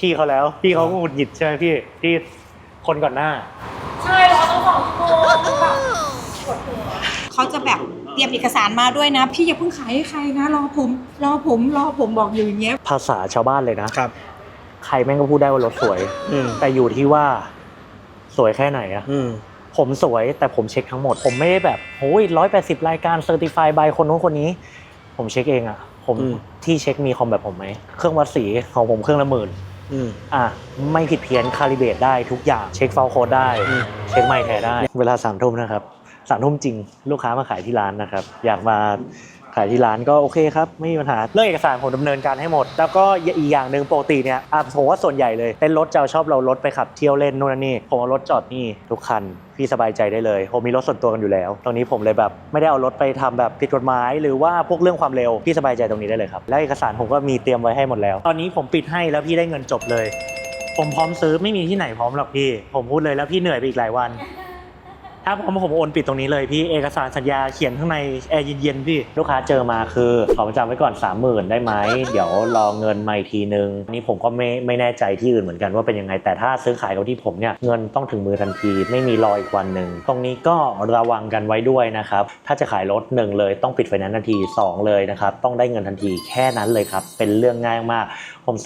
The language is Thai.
พี่เขาแล้ว พี่เขาก็หงุดหงิดใช่ไหมพี่ที่คนก่อนหน้า ใช่รอตั้งสองชั่วโมงแบบปวดหัวเขาจะแบบเตรียมเอกสารมาด้วยนะ พี่อย่าเพิ่งขายให้ใครนะ รอผม รอผมรอผมบอกอยู่อย่างเงี้ย ภาษาชาวบ้านเลยนะ ครับ ใครแม่งก็พูดได้ว่ารถสวย อืมแต่อยู่ที่ว่าสวยแค่ไหนอะอืมผมสวยแต่ผมเช็คทั้งหมด ผมไม่ได้แบบโอ้ยร้อยแปดสิบรายการเซอร์ติฟายบายคนนู้นคนนี้ ผมเช็คเองอะผมอืม ที่เช็คมีคอมแบบผมไหม เครื่องวัดสีของผมเครื่องละหมื่น อืมอะไม่ผิดเพี้ยนคาลิเบตได้ทุกอย่างเช็คเฟลโค้ดได้อืมเช็คไมค์แท้ได้ เวลาสามทุ่มนะครับสามทุ่มจริงลูกค้ามาขายที่ร้านนะครับ อยากมา ขายที่ร้านก็โอเคครับ ไม่มีปัญหา เรื่องเอกสารผมดำเนินการให้หมด แล้วก็อีกอย่างหนึ่งปกติเนี่ยอะผมว่าส่วนใหญ่เลยเป็นรถจะชอบเรารถไปขับเที่ยวเล่นนู่นนี่ผมเอารถจอดนี่ทุกคันพี่สบายใจได้เลยผมมีรถส่วนตัวกันอยู่แล้ว ตรงนี้ผมเลยแบบไม่ได้เอารถไปทำแบบผิดกฎหมาย หรือว่าพวกเรื่องความเร็วพี่สบายใจตรงนี้ได้เลยครับและเอกสารผมก็มีเตรียมไว้ให้หมดแล้ว ตอนนี้ผมปิดให้แล้วพี่ได้เงินจบเลย ผมพร้อมซื้อไม่มีที่ไหนพร้อมหรอกพี่ ผมพูดเลยแล้วพี่เหนื่อยไปอีกหลายวัน ถ้าผมผมโอนปิดตรงนี้เลยพี่เอกสารสัญญาเขียนข้างในแอร์เย็นๆพี่ลูกค้าเจอมาคือขอประจำไว้ก่อน 30,000 ได้ไหมเดี๋ยวรอเงินมาอีกทีนึงอันนี่ผมก็ไม่ไม่แน่ใจที่อื่นเหมือนกันว่าเป็นยังไงแต่ถ้าซื้อขายกับที่ผมเนี่ยเงินต้องถึงมือทันที ไม่มีรออีกวันหนึ่งตรงนี้ก็ระวังกันไว้ด้วยนะครับถ้าจะขายรถหนึ่งเลยต้องปิดไฟแนนซ์ทันทีสองเลยนะครับต้องได้เงินทันทีแค่นั้นเลยครับเป็นเรื่องง่ายมากผม